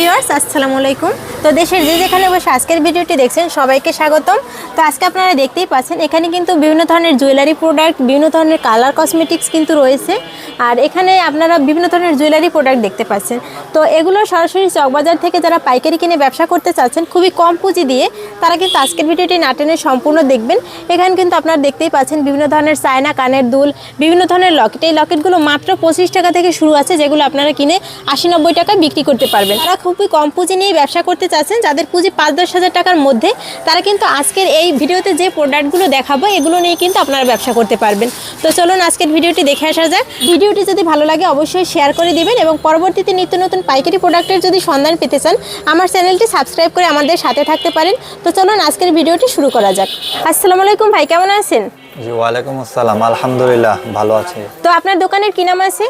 Viewers, আসসালামু আলাইকুম। তো দেশের যে যেখানে বসে আজকের ভিডিওটি দেখছেন, সবাইকে স্বাগতম। তো আজকে আপনারা দেখতেই পাচ্ছেন, এখানে কিন্তু বিভিন্ন ধরনের জুয়েলারি প্রোডাক্ট বিভিন্ন ধরনের কালার কসমেটিক্স কিন্তু রয়েছে। আর এখানে আপনারা বিভিন্ন ধরনের জুয়েলারি প্রোডাক্ট দেখতে পাচ্ছেন। তো এগুলো সরাসরি চকবাজার থেকে যারা পাইকারি কিনে ব্যবসা করতে চাচ্ছেন, খুবই কম পুঁজি দিয়ে তারা কিন্তু আজকের ভিডিওটি নাটেনে সম্পূর্ণ দেখবেন। এখানে কিন্তু আপনারা দেখতেই পাচ্ছেন বিভিন্ন ধরনের চায়না কানের দুল, বিভিন্ন ধরনের লকেট এই লকেটগুলো মাত্র পঁচিশ টাকা থেকে শুরু আছে, যেগুলো আপনারা কিনে আশি নব্বই টাকায় বিক্রি করতে পারবেন। তারা খুবই কম পুঁজি নিয়ে ব্যবসা করতে চাচ্ছেন যাদের পুঁজি পাঁচ দশ হাজার টাকার মধ্যে তারা কিন্তু আজকের এই ভিডিওতে যে প্রোডাক্টগুলো দেখাবো এগুলো নিয়ে কিন্তু আপনারা ব্যবসা করতে পারবেন। তো চলুন আজকের ভিডিওটি দেখে আসা যাক। ভিডিওটি যদি ভালো লাগে অবশ্যই শেয়ার করে দিবেন এবং পরবর্তীতে নিত্য নতুন পাইকারি প্রোডাক্টের যদি সন্ধান পেতে চান আমার চ্যানেলটি সাবস্ক্রাইব করে আমাদের সাথে থাকতে পারেন। তো চলুন আজকের ভিডিওটি শুরু করা যাক। আসসালামু আলাইকুম ভাই কেমন আছেন? জি ওয়ালাইকুম আসসালাম আলহামদুলিল্লাহ ভালো আছি। তো আপনার দোকানের কি নাম আছে?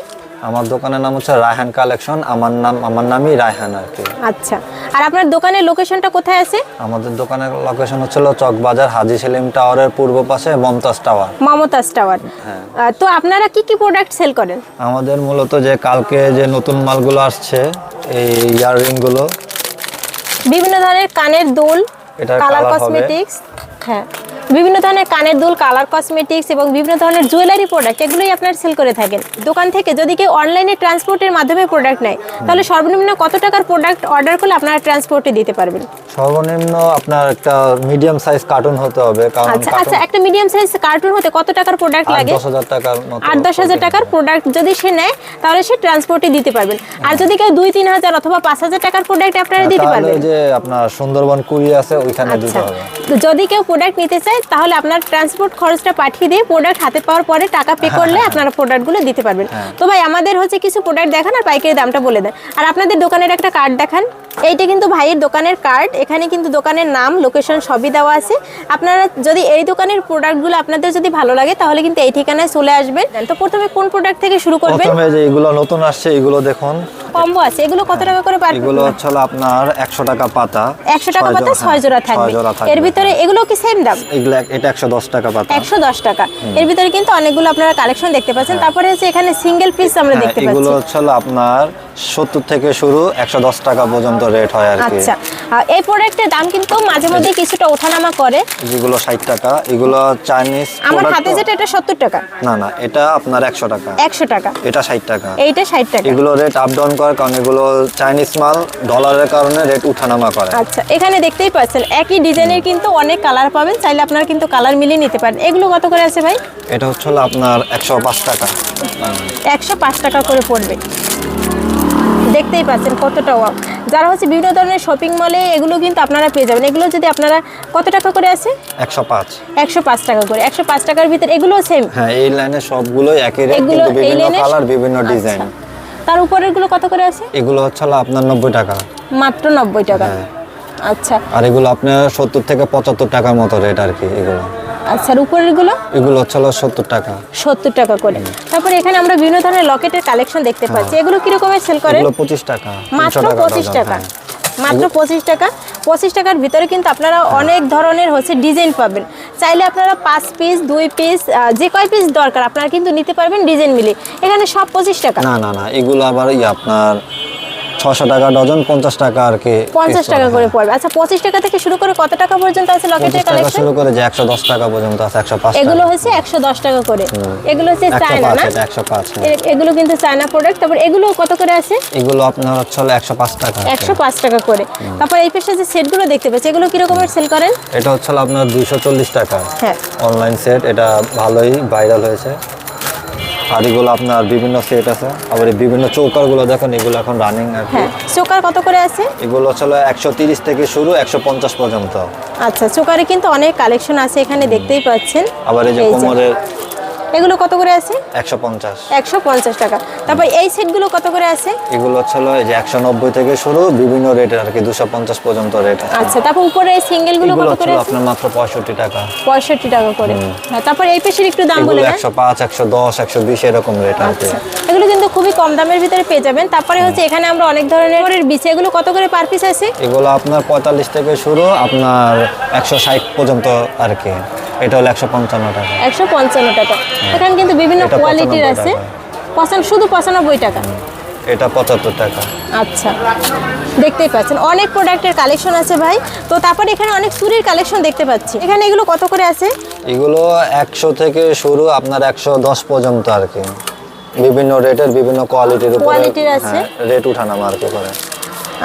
আমার দোকানের নাম হচ্ছে রায়হান কালেকশন। আমার নাম আমার নামই রায়হান আর কি। আচ্ছা। আর আপনার দোকানের লোকেশনটা কোথায় আছে? আমাদের দোকানের লোকেশন হচ্ছিল চকবাজার হাজি সেলিম টাওয়ারের পূর্ব পাশে মমতাজ টাওয়ার। মমতাজ টাওয়ার। হ্যাঁ। তো আপনারা কি কি প্রোডাক্ট সেল করেন? আমাদের মূলত যে কালকে যে নতুন মালগুলো আসছে এই ইয়াররিংগুলো। বিভিন্ন ধরনের কানের দুল কালার কসমেটিক্স হ্যাঁ। বিভিন্ন ধরনের কানের দুল কালার কসমেটিক্স এবং বিভিন্ন ধরনের জুয়েলারি প্রোডাক্ট এগুলোই আপনার সেল করে থাকেন। দোকান থেকে যদি কেউ অনলাইনে ট্রান্সপোর্টের মাধ্যমে প্রোডাক্ট নেয় তাহলে সর্বনিম্ন কত টাকার প্রোডাক্ট অর্ডার করলে আপনারা ট্রান্সপোর্টে দিতে পারবেন? সর্বনিম্ন আপনার একটা মিডিয়াম সাইজ কার্টুন হতে হবে কারণ আচ্ছা আচ্ছা একটা মিডিয়াম সাইজ কার্টুন হতে কত টাকার প্রোডাক্ট লাগে? দশ হাজার টাকার মতো আট দশ হাজার টাকার প্রোডাক্ট যদি সে নেয় তাহলে সে ট্রান্সপোর্টে দিতে পারবেন। আর যদি কেউ দুই তিন হাজার অথবা পাঁচ হাজার টাকার প্রোডাক্ট আপনারা দিতে তাহলে পারবেন। যে আপনার সুন্দরবন কুড়ি আছে ওইখানে দিতে আচ্ছা হবে যদি কেউ প্রোডাক্ট নিতে চায় তাহলে আপনার ট্রান্সপোর্ট খরচটা পাঠিয়ে দিয়ে প্রোডাক্ট হাতে পাওয়ার পরে টাকা পে করলে আপনারা প্রোডাক্টগুলো দিতে পারবেন। হ্যাঁ। তো ভাই আমাদের হচ্ছে কিছু প্রোডাক্ট দেখান আর পাইকারি দামটা বলে দেন। আর আপনাদের দোকানের একটা কার্ড দেখান। এইটা কিন্তু ভাইয়ের দোকানের কার্ড এখানে কিন্তু দোকানের নাম লোকেশন সবই দেওয়া আছে। আপনারা যদি এই দোকানের প্রোডাক্টগুলো আপনাদের যদি ভালো লাগে তাহলে কিন্তু এই ঠিকানায় চলে আসবেন। তো। প্রথমে কোন প্রোডাক্ট থেকে শুরু করবেন? প্রথমে যে এগুলো নতুন আসছে এগুলো দেখুন। কম্বো আছে। এগুলো কত টাকা করে পার এগুলো হচ্ছে আপনার একশো টাকা পাতা একশো টাকা ছয় পাতা জোড়া- ছয় জোড়া হ্যাঁ, জোড়া থাকবে। এর ভিতরে এগুলো কি সেম দাম? এগুলো এটা একশো দশ টাকা পাতা। একশো দশ টাকা। এর ভিতরে কিন্তু অনেকগুলো আপনারা কালেকশন দেখতে পাচ্ছেন। তারপরে হচ্ছে এখানে সিঙ্গেল পিস আমরা দেখতে দেখতে এগুলো হচ্ছে আপনার সত্তর থেকে শুরু একশো দশ টাকা পর্যন্ত রেট হয় আর কি। আচ্ছা। এই প্রোডাক্টের দাম কিন্তু মাঝে মধ্যে কিছুটা ওঠানামা করে। যেগুলো ষাট টাকা এগুলো চাইনিজ আমার হাতে যেটা এটা সত্তর টাকা। না না এটা আপনার একশো টাকা। একশো টাকা। এটা ষাট টাকা। এইটা ষাট টাকা। এগুলো রেট আপ ডাউন করে কারণ এগুলো চাইনিজ মাল ডলারের কারণে রেট উঠানামা করে। আচ্ছা এখানে দেখতেই পাচ্ছেন একই ডিজাইনের কিন্তু অনেক কালার পাবেন চাইলে আপনারা কিন্তু কালার মিলিয়ে নিতে পারেন। এগুলো কত করে আছে ভাই? এটা হচ্ছে আপনার একশো পাঁচ টাকা। একশো পাঁচ টাকা করে পড়বে। দেখতেই পাচ্ছেন কতটা ওয়াও যারা হচ্ছে বিভিন্ন ধরনের শপিং মলে এগুলো কিন্তু আপনারা পেয়ে যাবেন। এগুলো যদি আপনারা কত টাকা করে আছে? একশো পাঁচ। একশো পাঁচ টাকা করে। একশো পাঁচ টাকার ভিতরে এগুলো সেম হ্যাঁ এই লাইনে সবগুলোই একই রেট এগুলো কিন্তু এই বিভিন্ন লাইনে কালার বিভিন্ন ডিজাইন তার উপরেরগুলো কত করে আছে? এগুলো হচ্ছে হলো আপনার নব্বই টাকা। মাত্র নব্বই টাকা। হ্যাঁ। আচ্ছা। আর এগুলো আপনার সত্তর থেকে পঁচাত্তর টাকার মতো রেট আর কি এগুলো। আচ্ছা উপরেরগুলো এগুলো হচ্ছে হলো সত্তর টাকা। সত্তর টাকা করে। তারপরে এখানে আমরা বিভিন্ন ধরনের লকেটের কালেকশন দেখতে পাচ্ছি। এগুলো কিরকমের সেল করেন এগুলো পঁচিশ টাকা মাত্র 300 টাকা। হ্যাঁ। মাত্র পঁচিশ টাকা। পঁচিশ টাকার ভিতরে কিন্তু আপনারা অনেক ধরনের হচ্ছে ডিজাইন পাবেন। চাইলে আপনারা পাঁচ পিস দুই পিস যে কয় পিস দরকার আপনারা কিন্তু নিতে পারবেন ডিজাইন মিলে এখানে সব পঁচিশ টাকা। না না না এগুলো আবার ইয়ে আপনার ছশো টাকা ডজন পঞ্চাশ টাকা আর কি পঞ্চাশ টাকা করে। পড়বে। আচ্ছা পঁচিশ টাকা থেকে শুরু করে কত টাকা পর্যন্ত আছে লকেটের কালেকশন শুরু করে যে একশো দশ টাকা পর্যন্ত আছে একশো পাঁচ এগুলো হচ্ছে একশো দশ টাকা করে। এগুলো হচ্ছে চায়না না? একশো পাঁচ। এগুলো কিন্তু চায়না প্রোডাক্ট তারপর এগুলো কত করে আছে? এগুলো আপনার হচ্ছে একশো পাঁচ টাকা একশো পাঁচ টাকা করে। তারপর এই পেশে যে সেটগুলো দেখতে পাচ্ছি এগুলো কিরকমের সেল করেন? এটা হচ্ছে আপনার দুইশো চল্লিশ টাকা। হ্যাঁ। অনলাইন সেট এটা ভালোই ভাইরাল হয়েছে। আর এগুলো আপনার বিভিন্ন সেট আছে। আবার বিভিন্ন চৌকারগুলো দেখুন এগুলো এখন রানিং আছে হ্যাঁ কত করে আছে? এগুলো চলো একশো তিরিশ থেকে শুরু একশো পঞ্চাশ পর্যন্ত। আচ্ছা চৌকারে কিন্তু অনেক কালেকশন আছে এখানে দেখতেই পাচ্ছেন। আবার এই যে। কোমরের এগুলো কত করে আছে? একশো পঞ্চাশ। একশো পঞ্চাশ টাকা। তারপর এই সেটগুলো কত করে আছে? এগুলো হচ্ছে হলো এই যে একশো নব্বই থেকে শুরু বিভিন্ন রেটের আর কি দুশো পঞ্চাশ পর্যন্ত রেট আছে। আচ্ছা তারপর উপরে এই সিঙ্গেলগুলো এগুলো কত করে আছে? আপনার মাত্র পঁয়ষট্টি টাকা। পঁয়ষট্টি টাকা করে। হ্যাঁ তারপর এই পেশের একটু দাম বলে দেন। একশো পাঁচ একশো দশ একশো বিশ এরকম রেট আছে আচ্ছা এগুলো কিন্তু খুবই কম দামের ভিতরে পেয়ে যাবেন। তারপরে হচ্ছে এখানে আমরা অনেক ধরনের বিছে এগুলো কত করে পার পিস আছে? এগুলো আপনার পঁয়তাল্লিশ থেকে শুরু আপনার একশো ষাট পর্যন্ত আর কি। এটা হলো একশো পঞ্চান্ন টাকা। একশো পঞ্চান্ন টাকা। এখানে কিন্তু বিভিন্ন কোয়ালিটির আছে। পঁচান শুধু পঁচানব্বই টাকা। এটা পঁচাত্তর টাকা। আচ্ছা। দেখতেই পাচ্ছেন অনেক প্রোডাক্টের কালেকশন আছে ভাই। তো তারপরে এখানে অনেক চুরির কালেকশন দেখতে পাচ্ছি। এখানে এগুলো কত করে আছে? এগুলো একশো থেকে শুরু আপনার একশো দশ পর্যন্ত আর কি। বিভিন্ন রেটের বিভিন্ন কোয়ালিটির উপরে কোয়ালিটির আছে? রেট উঠানামা আর কি করে।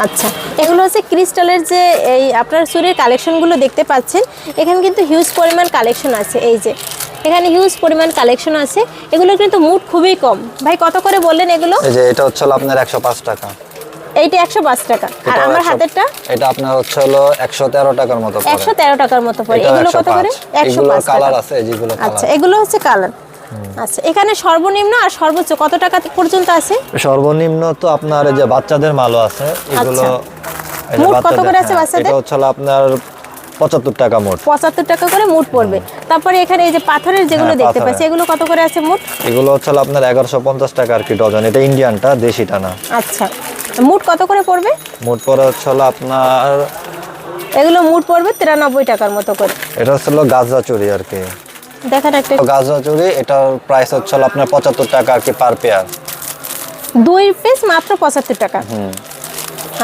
আচ্ছা এগুলো হচ্ছে ক্রিস্টালের যে এই আপনার চুরির কালেকশনগুলো দেখতে পাচ্ছেন এখানে কিন্তু হিউজ পরিমাণ কালেকশন আছে এই যে। এখানে হিউজ পরিমাণ কালেকশন আছে এগুলো কিন্তু মুড খুবই কম। ভাই কত করে বললেন এগুলো? এই যে এটা হচ্ছে আপনার একশো পাঁচ টাকা। এইটা একশো পাঁচ টাকা। আর আমার হাতেরটা? এটা আপনার হচ্ছে হলো একশো তেরো টাকার মতো পড়ে। একশো তেরো টাকার মতো পড়ে। এগুলো কত করে? একশো কালার আছে যেগুলো আচ্ছা এগুলো হচ্ছে কালার আচ্ছা এখানে সর্বনিম্ন আর সর্বোচ্চ কত টাকা পর্যন্ত আছে? সর্বনিম্ন তো আপনার এই যে বাচ্চাদের মালও আছে এগুলো আচ্ছা। মোট কত করে আছে বাচ্চাদের? এটা হচ্ছে আপনার পঁচাত্তর টাকা মোট। পঁচাত্তর টাকা করে মুট পড়বে। তারপরে এখানে এই যে পাথরের যেগুলো হ্যাঁ, দেখতে পাচ্ছি এগুলো কত করে আছে মুট? এগুলো হচ্ছে আপনার এগারোশো পঞ্চাশ টাকা আর কি ডজন। এটা ইন্ডিয়ানটা দেশিটা না। আচ্ছা। মুট কত করে পড়বে? মোট পরে হচ্ছে আপনার এগুলো মুট পড়বে তিরানব্বই টাকার মতো করে। এটা হচ্ছে হলো গাজরা চুরি আর কি। দেখেন একটা গাজরা চুরি এটার প্রাইস হচ্ছে আপনার পঁচাত্তর টাকা আর কি পার পেয়ার দুই পিস মাত্র পঁচাত্তর টাকা।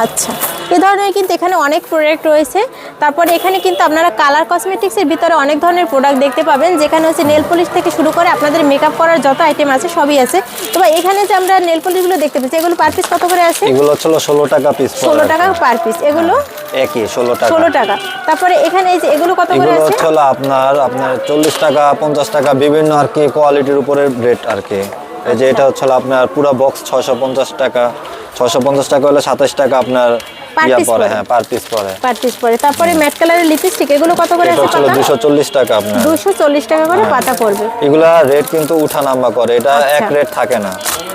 আচ্ছা। এ ধরনের কিন্তু এখানে অনেক প্রোডাক্ট রয়েছে। তারপরে এখানে কিন্তু আপনারা কালার কসমেটিক্সের ভিতরে অনেক ধরনের প্রোডাক্ট দেখতে পাবেন। যেখানে হচ্ছে নেল পলিশ থেকে শুরু করে আপনাদের মেকআপ করার যত আইটেম আছে সবই আছে। তবে এখানে যে আমরা নেল পলিশগুলো দেখতে পাচ্ছি এগুলো পার পিস কত করে আছে? এগুলো হচ্ছে ষোলো টাকা পিস ষোলো টাকা পার পিস এগুলো? একই ষোলো টাকা। ষোলো টাকা। তারপরে এখানে এই যে এগুলো কত করে এগুলো আছে? হচ্ছে আপনার আপনার চল্লিশ টাকা পঞ্চাশ টাকা বিভিন্ন আর কি কোয়ালিটির উপরে রেট আর কি। এই যে এটা হচ্ছে আপনার পুরো বক্স ছয়শো পঞ্চাশ টাকা। ছয়শো পঞ্চাশ টাকা হলে সাতাশ টাকা আপনার ইয়া পড়ে। হ্যাঁ পার পিস পড়ে। পার পিস পরে তারপরে ম্যাট কালারের লিপস্টিক এগুলো কত করে আছে পাতা? দুশো চল্লিশ টাকা আপনার। দুশো চল্লিশ টাকা করে পাতা পড়বে। এগুলা রেট কিন্তু উঠানামা করে এটা আচ্ছা। এক রেট থাকে না।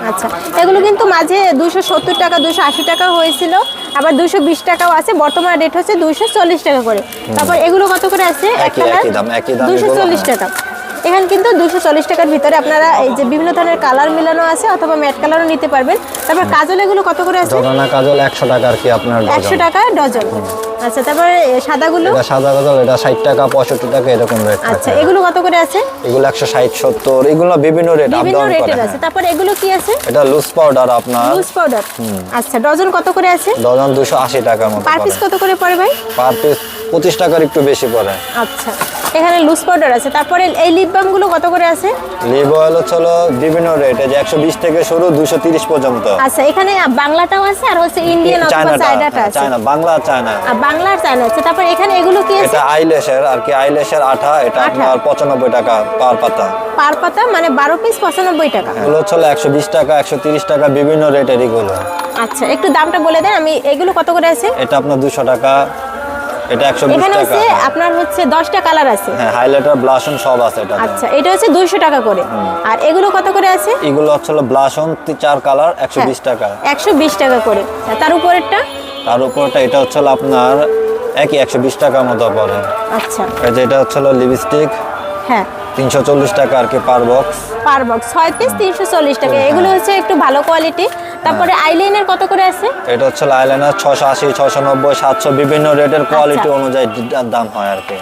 আচ্ছা। এগুলো কিন্তু মাঝে দুশো সত্তর টাকা দুশো আশি টাকা হয়েছিল আবার দুশো বিশ টাকাও আছে বর্তমান রেট হচ্ছে দুশো চল্লিশ টাকা করে। তারপর এগুলো কত করে আছে? এক একই- কালার একই দাম, একই দাম দুশো এগুলো, চল্লিশ হ্যাঁ। টাকা। এখানে কিন্তু দুশো চল্লিশ টাকার ভিতরে আপনারা এই যে বিভিন্ন ধরনের কালার মিলানো আছে অথবা ম্যাট কালারও নিতে পারবেন। তারপর কাজল এগুলো কত করে আছে? জনানা কাজল একশো টাকা আর কি আপনার একশো টাকা ডজন। আচ্ছা তারপরে সাদাগুলো? এটা সাদা কাজল এটা ষাট টাকা পঁয়ষট্টি টাকা এরকম রেট আচ্ছা এগুলো কত করে আছে? এগুলো একশো ষাট সত্তর এগুলো বিভিন্ন রেট আপ বিভিন্ন ডাউন করে আছে। তারপরে এগুলো কি আছে? এটা লুজ পাউডার আপনার। লুজ পাউডার আচ্ছা ডজন কত করে আছে? ডজন দুশো আশি টাকার মতো পার পিস কত করে পড়ে ভাই? পার পিস পঁচিশ টাকার একটু বেশি পড়ে। আচ্ছা। এখানে লুজ পাউডার আছে। তারপরে এই লিপ বামগুলো কত করে আছে? লিভ অয়েল হলো বিভিন্ন রেট যে একশো বিশ থেকে শুরু দুশো তিরিশ পর্যন্ত। আচ্ছা এখানে বাংলাটাও আছে আর হচ্ছে ইন্ডিয়ান অথবা চায়নাটা আছে। চায়না বাংলা চায়না আর বাংলা আর চায়না আছে। তারপর এখানে এগুলো কি আছে? এটা আইলেশের আর কি আইলেশের আঠা এটা। আপনার পঁচানব্বই টাকা পার পাতা। পার পাতা মানে বারো পিস পঁচানব্বই টাকা। এগুলো একশো বিশ টাকা একশো তিরিশ টাকা বিভিন্ন রেটের এগুলো। আচ্ছা একটু দামটা বলে দেন। আমি এগুলো কত করে আছে? এটা আপনার দুশো টাকা। এটা একশো বিশ এখানে টাকা হচ্ছে আপনার হচ্ছে দশটা কালার আছে। হ্যাঁ হাইলাইটার ব্লাশন সব আছে এটা আচ্ছা এটা হচ্ছে দুইশো টাকা করে। আর এগুলো কত করে আছে? এগুলো হচ্ছে ব্লাশন চার কালার একশো বিশ হ্যাঁ। টাকা। একশো বিশ টাকা করে। তার উপরেরটা? তার উপরটা এটা হচ্ছে আপনার একই একশো বিশ টাকার মতো পড়ে। আচ্ছা। এই যে এটা হচ্ছে লিপস্টিক হ্যাঁ। তিনশো চল্লিশ টাকা আর কি পার বক্স পার বক্স ছয় পিস তিনশো চল্লিশ টাকা। এগুলো হচ্ছে একটু ভালো কোয়ালিটি তারপরে আইলাইনার কত করে আছে? এটা হচ্ছে আইলাইনার ছশো আশি ছশো নব্বই সাতশো বিভিন্ন রেটের কোয়ালিটি অনুযায়ী দাম হয় আর কি।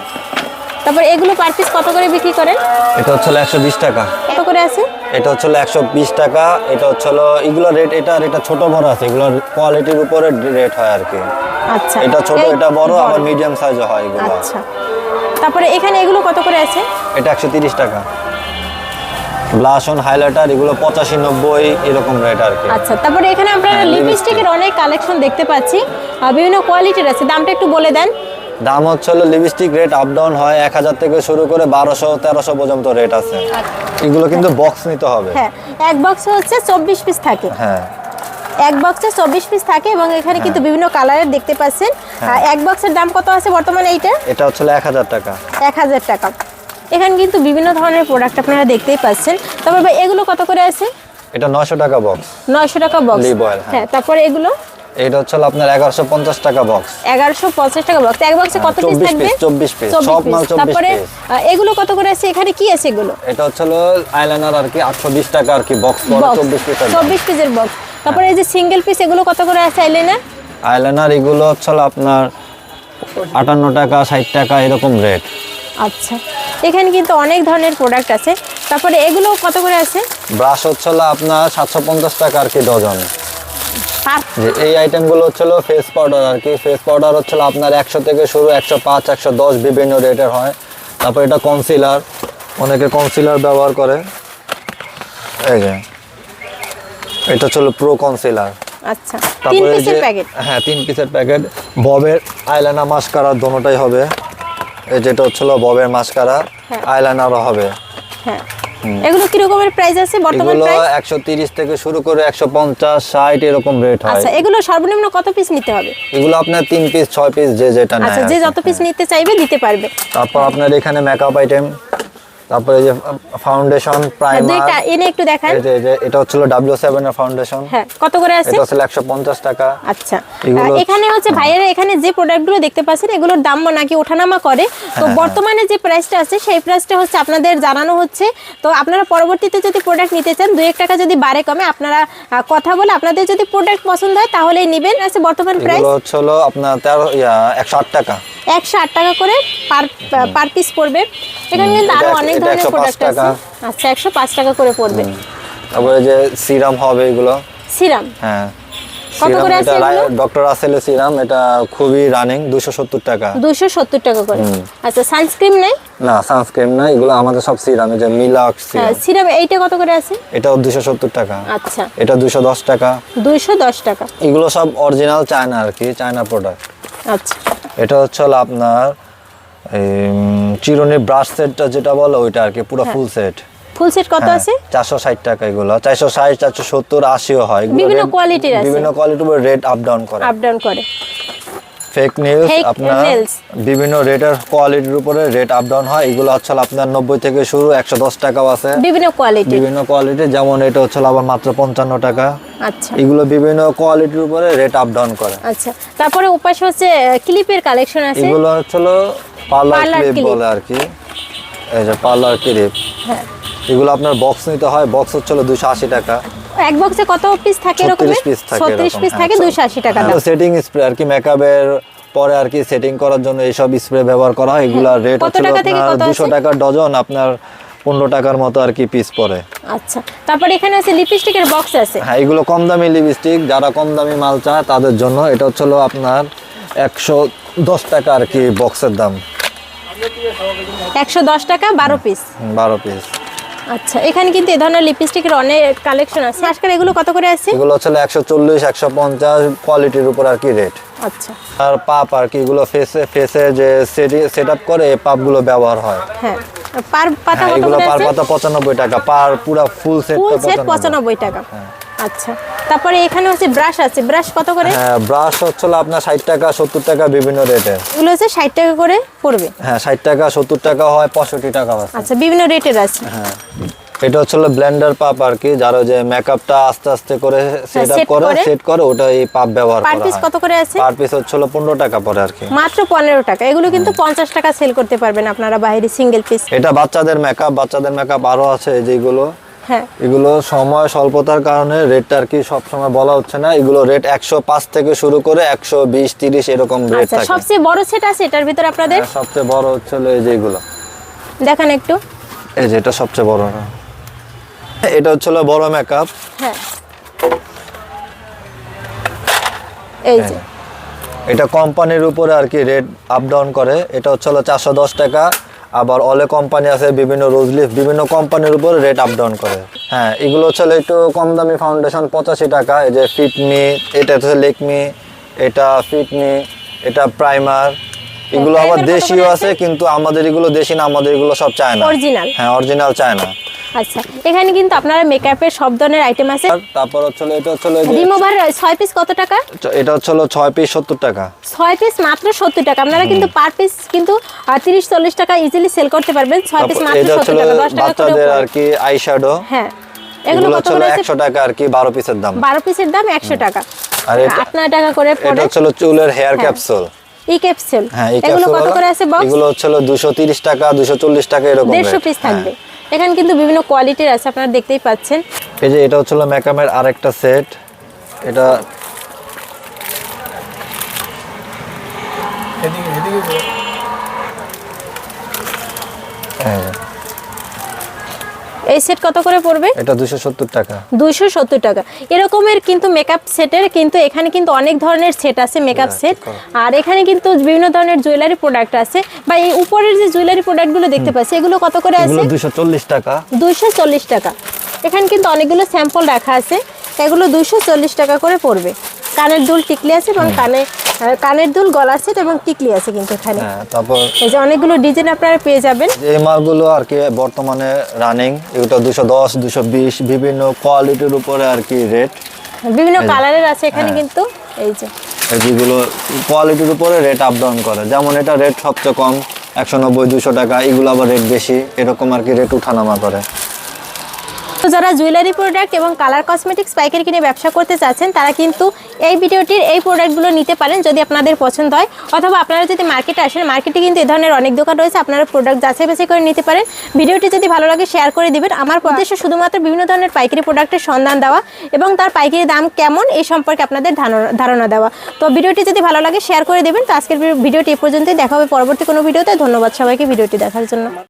তারপরে এগুলো পার পিস কত করে বিক্রি করেন? এটা হচ্ছে একশো বিশ টাকা। কত করে আছে? এটা হচ্ছে একশো বিশ টাকা এটা হচ্ছে এগুলো রেট এটা আর এটা ছোট বড় আছে এগুলোর কোয়ালিটির উপরে রেট হয় আর কি। আচ্ছা। এটা ছোট এটা বড় আবার মিডিয়াম সাইজও হয় এগুলো। আচ্ছা। তারপরে এখানে এগুলো কত করে আছে? এটা একশো তিরিশ টাকা। ব্লাশন হাইলাইটার এগুলো পঁচাশি নব্বই এরকম রেট আর কি। আচ্ছা তারপরে এখানে আমরা হ্যাঁ, লিপস্টিকের অনেক কালেকশন দেখতে পাচ্ছি। বিভিন্ন কোয়ালিটির আছে দামটা একটু বলে দেন। দাম হচ্ছে হলো লিপস্টিক রেট আপ ডাউন হয় এক হাজার থেকে শুরু করে বারোশো তেরোশো পর্যন্ত রেট আছে। এগুলো কিন্তু বক্স নিতে হবে। হ্যাঁ এক বক্সে হচ্ছে চব্বিশ পিস থাকে। হ্যাঁ। এক বক্সে চব্বিশ পিস থাকে এবং এখানে কিন্তু বিভিন্ন কালারের দেখতে পাচ্ছেন। হ্যাঁ। এক বক্সের দাম কত আছে বর্তমানে এইটা? এটা হচ্ছে এক হাজার টাকা। এক হাজার টাকা। এখানে কিন্তু বিভিন্ন ধরনের প্রোডাক্ট আপনারা দেখতেই পাচ্ছেন। তারপর ভাই এগুলো কত করে আছে? এটা নশো টাকা বক্স নয়শো টাকা বক্স হ্যাঁ। হ্যাঁ তারপরে এগুলো? এটা হচ্ছে আপনার এগারোশো পঞ্চাশ টাকা বক্স এগারোশো পঞ্চাশ টাকা বক্স এক বক্সে কত পিস থাকবে? 24 piece, 24 সব মাল piece। 24 তারপরে piece। এগুলো কত করে আছে? এখানে কি আছে এগুলো? এটা হচ্ছে আইলাইনার আর কি আটশো বিশ টাকা আর কি বক্স পড়ে বক্স চব্বিশ পিস চব্বিশ পিসের বক্স তারপরে এই যে সিঙ্গেল পিস এগুলো কত করে আছে আইলাইনার আইলাইনার এগুলো হচ্ছে আপনার আটান্ন টাকা ষাট টাকা এরকম রেট আচ্ছা। এখানে কিন্তু অনেক ধরনের প্রোডাক্ট আছে। তারপরে এগুলো কত করে আছে? ব্রাশ হচ্ছে আপনার সাতশো পঞ্চাশ টাকা আর কি ডজন যে এই আইটেমগুলো হচ্ছিল ফেস পাউডার আর কি। ফেস পাউডার হচ্ছিল আপনার একশো থেকে শুরু একশো পাঁচ একশো দশ বিভিন্ন রেটের হয়। তারপর এটা কনসিলার অনেকে কনসিলার ব্যবহার করে। এই যে। এটা হচ্ছিল প্রো কনসিলার আচ্ছা। তিন তারপরে যে প্যাকেট হ্যাঁ তিন পিসের প্যাকেট ববের আইলাইনা মাস্কারা দোনোটাই হবে। এই যেটা হচ্ছিল ববের মাস্কারা হ্যাঁ। আইলাইনারও হবে। হ্যাঁ। এগুলো কি রকমের প্রাইস আছে বর্তমান প্রাইস একশো তিরিশ থেকে শুরু করে একশো পঞ্চাশ ষাট এরকম রেট হয়। আচ্ছা এগুলো সর্বনিম্ন কত পিস নিতে হবে? এগুলো আপনার তিন পিস ছয় পিস যে যেটা নেয় আচ্ছা যে যত পিস নিতে চাইবে দিতে পারবে। তারপর আপনার এখানে মেকআপ আইটেম তারপরে যে ফাউন্ডেশন হ্যাঁ, প্রাইমার দুইটা এনে একটু দেখান। এই যে এটা হচ্ছিল ডাব্লিউ সেভেন এর ফাউন্ডেশন হ্যাঁ কত করে আছে? এটা হচ্ছে একশো পঞ্চাশ টাকা। আচ্ছা। এখানে হচ্ছে ভাইয়েরা এখানে যে প্রোডাক্টগুলো দেখতে পাচ্ছেন এগুলোর দাম নাকি ওঠানামা করে। তো হ্যাঁ, বর্তমানে যে প্রাইসটা আছে সেই প্রাইসটা হচ্ছে আপনাদের জানানো হচ্ছে। তো আপনারা পরবর্তীতে যদি প্রোডাক্ট নিতে চান দু এক টাকা যদি বাড়ে কমে আপনারা কথা বলে আপনাদের যদি প্রোডাক্ট পছন্দ হয় তাহলেই নেবেন। আছে বর্তমান প্রাইস এগুলো হচ্ছিল আপনার তেরো ইয়া, একশো আট টাকা। একশো আট টাকা করে পার পার পিস পড়বে। এখানে কিন্তু আরও এটা- অনেক ধরনের প্রোডাক্ট আছে টাকা। আচ্ছা একশো পাঁচ টাকা করে পড়বে। তারপরে যে সিরাম হবে এগুলো? সিরাম? হ্যাঁ। কত করে আছে এগুলো? ডক্টর আসেলের সিরাম এটা খুবই রানিং দুশো সত্তর টাকা। দুশো সত্তর টাকা করে। আচ্ছা সানস্ক্রিন নেই? না সানস্ক্রিন না এগুলো আমাদের সব সিরাম যে মিলাক্স সিরাম। সিরাম এইটা কত করে আছে? এটাও দুশো সত্তর টাকা। আচ্ছা। এটা দুশো দশ টাকা। দুইশো দশ টাকা। এগুলো সব অরিজিনাল চায়না আর কি চায়না প্রোডাক্ট আচ্ছা। এটা হচ্ছে আপনার এই, চিরুনি ব্রাশ সেটটা যেটা বলো ওইটা আর কি পুরো হ্যাঁ। ফুল সেট ফুল সেট কত আছে? চারশো ষাট টাকা এগুলো। চারশো ষাট চারশো সত্তর আশিও হয়। বিভিন্ন কোয়ালিটির আছে। বিভিন্ন কোয়ালিটির রেট আপ ডাউন করে। আপ ডাউন করে। ফেক নিউজ আপনার বিভিন্ন রেটের কোয়ালিটির উপরে রেট আপ ডাউন হয়। এগুলো হচ্ছে আপনার নব্বই থেকে শুরু একশো দশ টাকাও আছে। বিভিন্ন কোয়ালিটি বিভিন্ন কোয়ালিটি যেমন এটা হচ্ছে আবার মাত্র পঞ্চান্ন টাকা। আচ্ছা। এগুলো বিভিন্ন কোয়ালিটির উপরে রেট আপ ডাউন করে। আচ্ছা। তারপরে উপাস হচ্ছে ক্লিপের কালেকশন আছে? এগুলো হচ্ছে পার্লার ক্লিপ বলে আর কি। এই যে পার্লার ক্লিপ হ্যাঁ। এগুলো আপনার বক্স নিতে হয়। বক্স হচ্ছে দুশো আশি টাকা। এক বক্সে কত পিস থাকে এরকম? ছত্রিশ পিস থাকে ছত্রিশ পিস থাকে দুইশো আশি টাকা দাম। সেটিং স্প্রে আর কি মেকআপের পরে আর কি সেটিং করার জন্য এইসব স্প্রে ব্যবহার করা হয়। এগুলা রেট হ্যাঁ। কত হচ্ছে টাকা আপনার? ডজন আপনার পনেরো টাকার মতো আর কি পিস আচ্ছা। তারপরে এখানে আছে লিপস্টিকের বক্স আছে। হ্যাঁ এগুলো কম দামি লিপস্টিক যারা কম দামি মাল চায় তাদের জন্য এটা হচ্ছে হলো আপনার একশো দশ টাকা আর কি বক্সের দাম। একশো দশ টাকা বারো পিস বারো পিস আচ্ছা এখানে কিন্তু এই ধরনের লিপস্টিকের অনেক কালেকশন আছে। আজকাল এগুলো কত করে আছে? এগুলো হচ্ছে চল্লিশ একশো পঞ্চাশ কোয়ালিটির উপর আর কি রেট আচ্ছা। আর পাপ আর কি এগুলো ফেসে ফেসে যে সেটআপ করে এই পাপগুলো ব্যবহার হয়। হ্যাঁ পার পাতা কত করে আছে? এগুলো পার পাতা পঁচানব্বই টাকা পার পুরো ফুল সেট ফুল সেট পঁচানব্বই। টাকা। আচ্ছা। তারপরে এখানে হচ্ছে ব্রাশ আছে। ব্রাশ কত করে? হ্যাঁ ব্রাশ হচ্ছে আপনার ষাট টাকা সত্তর টাকা বিভিন্ন রেটের এগুলো হচ্ছে ষাট টাকা করে পড়বে? হ্যাঁ ষাট টাকা সত্তর টাকা হয় পঁয়ষট্টি টাকা আছে আচ্ছা বিভিন্ন রেটের আছে। হ্যাঁ। এটা হচ্ছে ব্লেন্ডার পাপ আর কি যারা যে মেকআপটা আস্তে আস্তে করে সেট আপ করে করে। সেট করে ওটা এই পাপ ব্যবহার পার পিস কত করে আছে? পার পিস হচ্ছে হলো পনেরো টাকা পরে আর কি। মাত্র পনেরো টাকা। এগুলো কিন্তু পঞ্চাশ টাকা সেল করতে পারবেন আপনারা বাইরে সিঙ্গেল পিস এটা বাচ্চাদের মেকআপ বাচ্চাদের মেকআপ আরও আছে যেগুলো। হ্যাঁ এগুলো সময় স্বল্পতার কারণে রেটটা আর কি সবসময় বলা হচ্ছে না। এগুলো রেট একশো পাঁচ থেকে শুরু করে একশো বিশ তিরিশ এরকম রেট আচ্ছা থাকে। সবচেয়ে বড় সেট আছে এটার ভিতরে আপনাদের? হ্যাঁ, সবচেয়ে বড় হচ্ছে এই যেগুলো। দেখান একটু। এই যে এটা সবচেয়ে বড় না। এটা হচ্ছে হলো বড় মেকআপ হ্যাঁ। এই যে। এটা কোম্পানির উপরে আর কি রেট আপ ডাউন করে। এটা হচ্ছে হলো চারশো দশ টাকা। আবার অলে কোম্পানি আছে বিভিন্ন রোজলিফ বিভিন্ন কোম্পানির উপর রেট আপ ডাউন করে। হ্যাঁ এগুলো হচ্ছে একটু কম দামি ফাউন্ডেশন পঁচাশি টাকা। এই যে ফিটমি এটা হচ্ছে লেকমি এটা ফিটমি এটা প্রাইমার এগুলো আবার দেশীয় আছে? কিন্তু আমাদের এগুলো দেশি না আমাদের এগুলো সব চায় না? হ্যাঁ অরিজিনাল চায় না আচ্ছা এখানে কিন্তু আপনারা মেকআপের সব ধরনের আইটেম আছে। তারপর হচ্ছে এটা হচ্ছে এই রিমুভার ছয় পিস কত টাকা? এটা হচ্ছে হলো ছয় পিস সত্তর টাকা। ছয় পিস মাত্র সত্তর টাকা। আপনারা কিন্তু পার পিস কিন্তু তিরিশ চল্লিশ টাকা ইজিলি সেল করতে পারবেন। ছয় পিস মাত্র এটা হচ্ছে সত্তর হলো টাকা দশ টাকা করে আর কি আই শ্যাডো হ্যাঁ। এগুলো কত করে হলো আছে? একশো টাকা আর কি বারো পিসের দাম। বারো পিসের দাম একশো টাকা। আর এটা- আট টাকা করে এটা হচ্ছে চুলের হেয়ার ক্যাপসুল ই ক্যাপসুল হ্যাঁ এগুলো কত করে আছে বক্স এগুলো হচ্ছে হলো দুশো তিরিশ টাকা দুশো চল্লিশ টাকা এরকম দেড়শো rate। পিস হ্যাঁ। থাকবে এখানে কিন্তু বিভিন্ন কোয়ালিটির আছে আপনারা দেখতেই পাচ্ছেন এই যে এটা হচ্ছে ম্যাকামের মেকআপের আরেকটা সেট এটা এদিকে এদিকে যে। এই সেট কত করে পড়বে? এটা দুশো সত্তর টাকা। দুইশো সত্তর টাকা। এরকমের কিন্তু মেকআপ সেটের কিন্তু এখানে কিন্তু অনেক ধরনের সেট আছে মেকআপ সেট আর এখানে কিন্তু বিভিন্ন ধরনের জুয়েলারি প্রোডাক্ট আছে। বা এই উপরের যে জুয়েলারি প্রোডাক্টগুলো দেখতে পাচ্ছি এগুলো কত করে আছে? এগুলো দুশো চল্লিশ টাকা। দুইশো চল্লিশ টাকা। এখানে কিন্তু অনেকগুলো স্যাম্পল রাখা আছে। এগুলো দুইশো চল্লিশ টাকা করে পড়বে। কানের দুল টিকলি আছে এবং কানে কানের দুল গলা সেট এবং টিকলি আছে কিন্তু এখানে। হ্যাঁ তারপর এই যে অনেকগুলো ডিজাইন আপনারা পেয়ে যাবেন। যে মালগুলো আর কি বর্তমানে রানিং এগুলো দুশো দশ দুশো বিশ বিভিন্ন কোয়ালিটির উপরে আর কি রেট বিভিন্ন কালারের আছে এখানে হ্যাঁ। কিন্তু এই যে। যেগুলো কোয়ালিটির উপরে রেট আপ ডাউন করে। যেমন এটা রেট সবচেয়ে কম একশো নব্বই দুশো টাকা এগুলো আবার রেট বেশি এরকম আর কি রেট উঠানামা করে। তো যারা জুয়েলারি প্রোডাক্ট এবং কালার কসমেটিক্স পাইকারি কিনে ব্যবসা করতে চাচ্ছেন, তারা কিন্তু এই ভিডিওটির এই প্রোডাক্টগুলো নিতে পারেন যদি আপনাদের পছন্দ হয়। অথবা আপনারা যদি মার্কেটে আসেন মার্কেটে কিন্তু এই ধরনের অনেক দোকান রয়েছে, আপনারা প্রোডাক্ট যাচাই বাছাই করে নিতে পারেন। ভিডিওটি যদি ভালো লাগে শেয়ার করে দিবেন। আমার উদ্দেশ্য শুধুমাত্র বিভিন্ন ধরনের পাইকারি প্রোডাক্টের সন্ধান দেওয়া এবং তার পাইকারি দাম কেমন, এই সম্পর্কে আপনাদের ধারণা- ধারণা দেওয়া। তো ভিডিওটি যদি ভালো লাগে শেয়ার করে দেবেন। তো আজকের ভিডিওটি এ পর্যন্তই। দেখা হবে পরবর্তী কোনো ভিডিওতে। ধন্যবাদ সবাইকে ভিডিওটি দেখার জন্য।